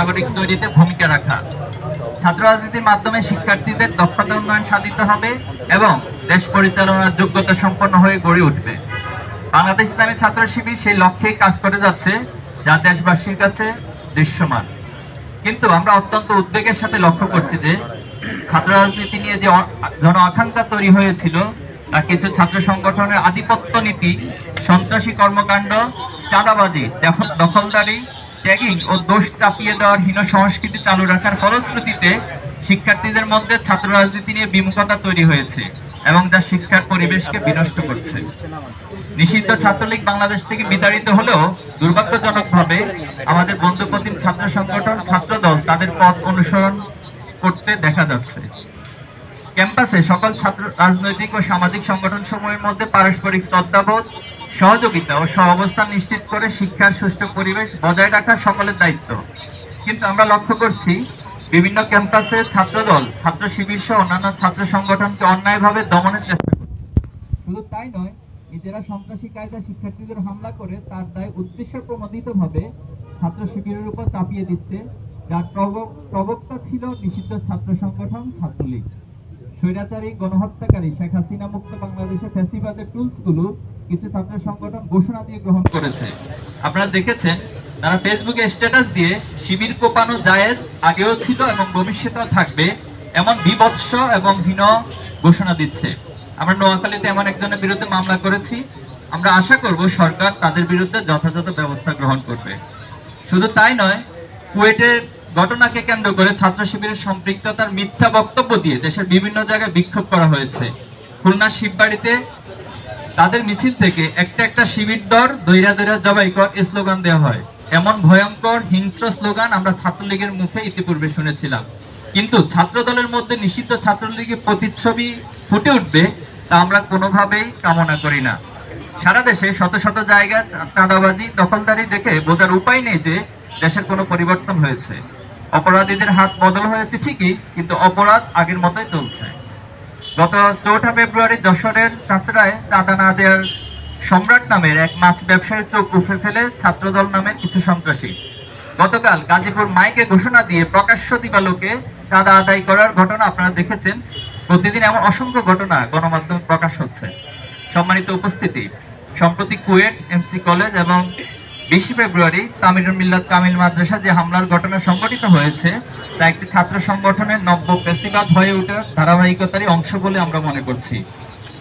নাগরিক তৈরিতে ভূমিকা রাখা। ছাত্র রাজনীতির মাধ্যমে শিক্ষার্থীদের দক্ষতা উন্নয়ন সাধিত হবে এবং দেশ পরিচালনার যোগ্যতা সম্পন্ন হয়ে গড়ে উঠবে। বাংলাদেশ ইসলামী ছাত্র শিবির সেই লক্ষ্যেই কাজ করে যাচ্ছে যা দেশবাসীর কাছে দৃশ্যমান। কিন্তু আমরা অত্যন্ত উদ্বেগের সাথে লক্ষ্য করছি যে ছাত্র রাজনীতি নিয়ে যে জন আকাঙ্ক্ষা তৈরি হয়েছিল, তা কিছু ছাত্র সংগঠনের আধিপত্য নীতি, সন্ত্রাসী কর্মকাণ্ড, চাঁদাবাজি, দখ- দখলদারি ট্যাগিং ও দোষ চাপিয়ে দেওয়ার হীন সংস্কৃতি চালু রাখার ফলশ্রুতিতে শিক্ষার্থীদের মধ্যে ছাত্র রাজনীতি নিয়ে বিমুখতা তৈরি হয়েছে এবং যা শিক্ষার পরিবেশকে বিনষ্ট করছে। নিষিদ্ধ ছাত্রলীগ বাংলাদেশ থেকে বিতাড়িত হলেও দুর্ভাগ্যজনকভাবে আমাদের বন্ধুপ্রতিম ছাত্র সংগঠন ছাত্রদল তাদের পথ অনুসরণ করতে দেখা যাচ্ছে। ক্যাম্পাসে সকল ছাত্র রাজনৈতিক ও সামাজিক সংগঠন সমূহের মধ্যে পারস্পরিক শ্রদ্ধাবোধ সহযোগিতা ও সহাবস্থান নিশ্চিত করে শিক্ষার সুষ্ঠু পরিবেশ বজায় রাখা সকলের দায়িত্ব। কিন্তু আমরা লক্ষ্য করছি, বিভিন্ন ক্যাম্পাসে ছাত্রদল, ছাত্র শিবির সহ অন্যান্য ছাত্র সংগঠনকে অন্যায়ভাবে দমনের চেষ্টা করছে। শুধু তাই নয়, নিজেরা সন্ত্রাসী কায়দা শিক্ষার্থীদের হামলা করে তার দায় উদ্দেশ্য প্রমোদিতভাবে ছাত্র শিবিরের উপর চাপিয়ে দিচ্ছে। যার প্রবক- প্রবক্তা ছিল নিষিদ্ধ ছাত্র সংগঠন ছাত্রলীগ। স্বৈরাচারী গণহত্যাকারী শেখ হাসিনা মুক্ত বাংলাদেশে ফ্যাসিবাদের টুলসগুলো কিছু ছাত্র সংগঠন ঘোষণা দিয়ে গ্রহণ করেছে। আপনারা দেখেছেন, তারা ফেসবুকে স্ট্যাটাস দিয়ে শিবির কোপানো জায়েজ আগেও ছিল এবং ভবিষ্যতেও থাকবে এমন বিভৎস এবং হীন ঘোষণা দিচ্ছে। আমরা নোয়াখালীতে এমন একজনের বিরুদ্ধে মামলা করেছি। আমরা আশা করব সরকার তাদের বিরুদ্ধে যথাযথ ব্যবস্থা গ্রহণ করবে। শুধু তাই নয়, কুয়েটের ঘটনাকে কেন্দ্র করে ছাত্র শিবিরের সম্পৃক্ততার মিথ্যা বক্তব্য দিয়ে দেশের বিভিন্ন জায়গায় বিক্ষোভ করা হয়েছে। খুলনার শিববাড়িতে তাদের মিছিল থেকে একটা একটা শিবির দর দৈরা দৈরা জবাই কর স্লোগান দেওয়া হয়। এমন ভয়ঙ্কর হিংস্র স্লোগান আমরা ছাত্রলীগের মুখে ইতিপূর্বে শুনেছিলাম। কিন্তু ছাত্র দলের মধ্যে নিষিদ্ধ ছাত্রলীগের প্রতিচ্ছবি ফুটে উঠবে তা আমরা কোনোভাবেই কামনা করি না। সারা দেশে শত শত জায়গায় চা- চাঁদাবাজি, দখলদারি দেখে বোঝার উপায় নেই যে দেশের কোনো পরিবর্তন হয়েছে। অপরাধীদের হাত বদল হয়েছে ঠিকই, কিন্তু অপরাধ আগের মতোই চলছে। গত চৌঠা ফেব্রুয়ারি যশোরের চাচড়ায় চাঁদা না দেওয়ার সম্রাট নামের এক মাছ ব্যবসায়ীর চোখ উঠে ফেলে ছাত্রদল নামের কিছু সন্ত্রাসী। গতকাল গাজীপুর মাইকে ঘোষণা দিয়ে প্রকাশ্য দিবালোকে চাঁদা আদায় করার ঘটনা আপনারা দেখেছেন। প্রতিদিন এমন অসংখ্য ঘটনা গণমাধ্যমে প্রকাশ হচ্ছে। সম্মানিত উপস্থিতি, সম্প্রতি কুয়েট এমসি কলেজ এবং বিশে ফেব্রুয়ারি তামিরুল মিল্লাত কামিল মাদ্রাসা যে হামলার ঘটনা সংঘটিত হয়েছে, তা একটি ছাত্র সংগঠনের নব্য পেশিবাদ হয়ে ওঠার ধারাবাহিকতারই অংশ বলে আমরা মনে করছি।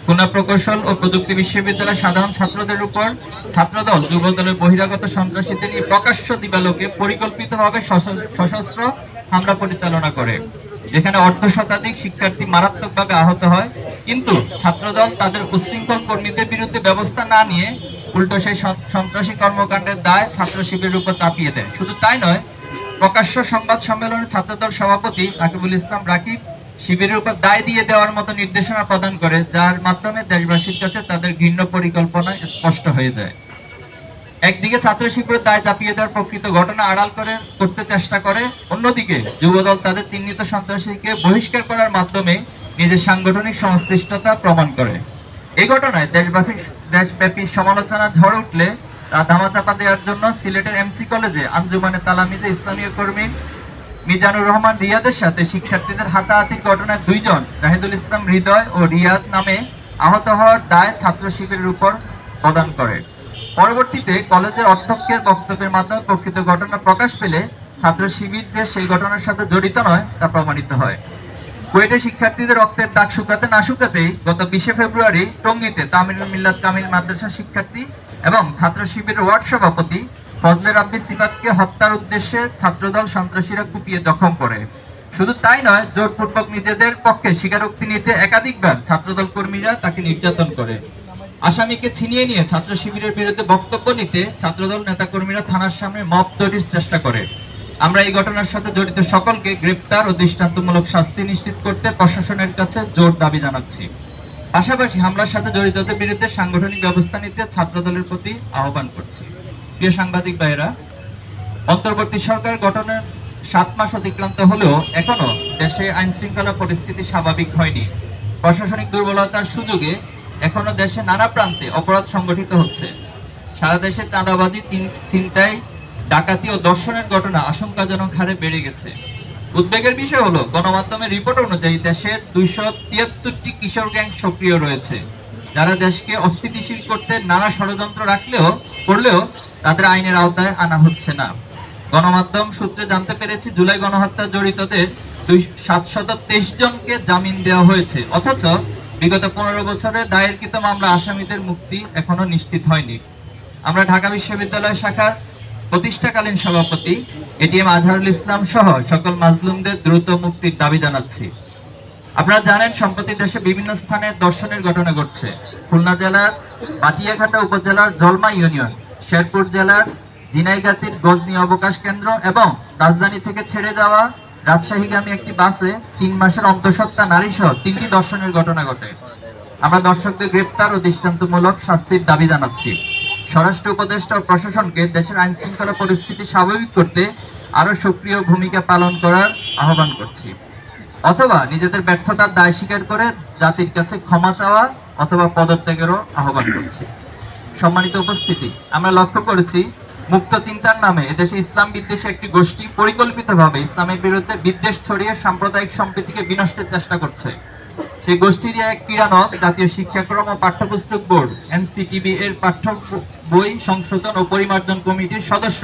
খুলনা প্রকৌশল ও প্রযুক্তি বিশ্ববিদ্যালয়ের সাধারণ ছাত্রদের উপর ছাত্রদল, যুবদলের বহিরাগত সন্ত্রাসীদের নিয়ে প্রকাশ্য দিবালোকে পরিকল্পিতভাবে সশস্ত্র হামলা পরিচালনা করে। যেখানে অর্ধ শতাধিক শিক্ষার্থী মারাত্মকভাবে আহত হয়, কিন্তু ছাত্রদল তাদের উচ্ছৃঙ্খল কর্মীদের বিরুদ্ধে ব্যবস্থা না নিয়ে উল্টো সেই সন্ত্রাসী কর্মকাণ্ডের দায় ছাত্র শিবিরের উপর চাপিয়ে দেয়। শুধু তাই নয়, প্রকাশ্য সংবাদ সম্মেলনে ছাত্রদল সভাপতি রাকিবুল ইসলাম রাকিব শিবিরের উপর দায় দিয়ে দেওয়ার মতো নির্দেশনা প্রদান করে, যার মাধ্যমে দেশবাসীর কাছে তাদের ঘৃণ্য পরিকল্পনা স্পষ্ট হয়ে যায়। একদিকে ছাত্র শিবিরের দায় চাপিয়ে দেওয়ার প্রকৃত ঘটনা আড়াল করে করতে চেষ্টা করে, অন্যদিকে যুবদল তাদের চিহ্নিত সন্ত্রাসীকে বহিষ্কার করার মাধ্যমে নিজের সাংগঠনিক সংশ্লিষ্টতা প্রমাণ করে। এই ঘটনায় দেশব্যাপী দেশব্যাপী সমালোচনা ঝড় উঠলে তা ধামাচাপা দেওয়ার জন্য সিলেটের এমসি কলেজে আঞ্জুমানে তালামিজে ইসলামীয় কর্মী মিজানুর রহমান রিয়াদের সাথে শিক্ষার্থীদের হাতাহাতির ঘটনায় দুইজন, জাহিদুল ইসলাম হৃদয় ও রিয়াদ নামে আহত হওয়ার দায় ছাত্র শিবিরের উপর প্রদান করে। পরবর্তীতে কলেজের অধ্যক্ষের বক্তব্যের মাধ্যমে প্রকৃত ঘটনা প্রকাশ পেলে ছাত্র শিবির যে সেই ঘটনার সাথে জড়িত নয়, তা প্রমাণিত হয়। কুয়েটে শিক্ষার্থীদের রক্তের দাগ শুকাতে না শুকাতেই গত বিশে ফেব্রুয়ারি টঙ্গীতে তামিলুল মিল্লাত কামিল মাদ্রাসা শিক্ষার্থী এবং ছাত্র শিবিরের ওয়ার্ড সভাপতি ফজলে রাব্বি সিফাতকে হত্যার উদ্দেশ্যে ছাত্রদল সন্ত্রাসীরা কুপিয়ে জখম করে। শুধু তাই নয়, জোরপূর্বক নিজেদের পক্ষে স্বীকারোক্তি নিতে একাধিকবার ছাত্রদল কর্মীরা তাকে নির্যাতন করে। আসামিকে ছিনিয়ে নিয়ে ছাত্র শিবিরের বিরুদ্ধে বক্তব্য নিতে ছাত্রদল নেতাকর্মীরা থানার সামনে মব তৈরির চেষ্টা করে। আমরা এই ঘটনার সাথে জড়িত সকলকে গ্রেপ্তার ও দৃষ্টান্তমূলক শাস্তি নিশ্চিত করতে প্রশাসনের কাছে জোর দাবি জানাচ্ছি। পাশাপাশি হামলার সাথে জড়িতদের বিরুদ্ধে সাংগঠনিক ব্যবস্থা নিতে ছাত্রদলের প্রতি আহ্বান করছি। প্রিয় সাংবাদিক ভাইয়েরা, অন্তর্বর্তী সরকার গঠনের সাত মাস অতিক্রান্ত হলেও এখনও দেশে আইন শৃঙ্খলা পরিস্থিতি স্বাভাবিক হয়নি। প্রশাসনিক দুর্বলতার সুযোগে এখনও দেশে নানা প্রান্তে অপরাধ সংগঠিত হচ্ছে। সারা দেশে চাঁদাবাজি, চিন- ছিনতাই, ডাকাতি ও দর্শনের ঘটনা আশঙ্কাজনক হারে বেড়ে গেছে। উদ্বেগের বিষয় হলো, গণমাধ্যমের রিপোর্ট অনুযায়ী দেশে দুইশো তিয়াত্তরটি কিশোর গ্যাং সক্রিয় রয়েছে। যারা দেশকে অস্থিতিশীল করতে নানা ষড়যন্ত্র রাখলেও, করলেও তাদের আইনের আওতায় আনা হচ্ছে না। গণমাধ্যম সূত্রে জানতে পেরেছি, জুলাই গণহত্যা জড়িতদের দুই, সাতশত তেইশ জনকে জামিন দেওয়া হয়েছে। অথচ বিগত পনেরো বছরে দায়েরকৃত মামলা আসামিদের মুক্তি এখনও নিশ্চিত হয়নি। আমরা ঢাকা বিশ্ববিদ্যালয় শাখার প্রতিষ্ঠাকালীন সভাপতি এটিএম আজহারুল ইসলাম সহ সকল মাজলুমদের দ্রুত মুক্তির দাবি জানাচ্ছি। আপনারা জানেন, সম্প্রতি দেশে বিভিন্ন স্থানে দর্শনের ঘটনা ঘটছে। খুলনা জেলার পাটিয়াঘাটা উপজেলার জলমা ইউনিয়ন, শেরপুর জেলার জিনাইগাতির গজনি অবকাশ কেন্দ্র এবং রাজধানী থেকে ছেড়ে যাওয়া রাজশাহীগামী একটি বাসে তিন মাসের অন্তঃসত্ত্বা নারী সহ তিনটি দর্শনের ঘটনা ঘটে। আমরা দর্শকদের গ্রেপ্তার ও দৃষ্টান্তমূলক শাস্তির দাবি জানাচ্ছি। স্বরাষ্ট্র উপদেষ্টা ও প্রশাসনকে দেশের আইন শৃঙ্খলা পরিস্থিতি স্বাভাবিক করতে আরও সক্রিয় ভূমিকা পালন করার আহ্বান করছি। অথবা নিজেদের ব্যর্থতার দায় স্বীকার করে জাতির কাছে ক্ষমা চাওয়া অথবা পদত্যাগেরও আহ্বান করছি। সম্মানিত উপস্থিতি, আমরা লক্ষ্য করেছি মুক্ত চিন্তার নামে এদেশে ইসলাম বিদ্বেষী একটি গোষ্ঠী পরিকল্পিতভাবে ইসলামের বিরুদ্ধে বিদ্বেষ ছড়িয়ে সাম্প্রদায়িক সম্প্রীতিকে বিনষ্টের চেষ্টা করছে। সেই গোষ্ঠীর এক ক্রীড়ানক জাতীয় শিক্ষাক্রম ও পাঠ্যপুস্তক বোর্ড এনসিটিবি এর পাঠ্য বই সংশোধন ও পরিমার্জন কমিটির সদস্য।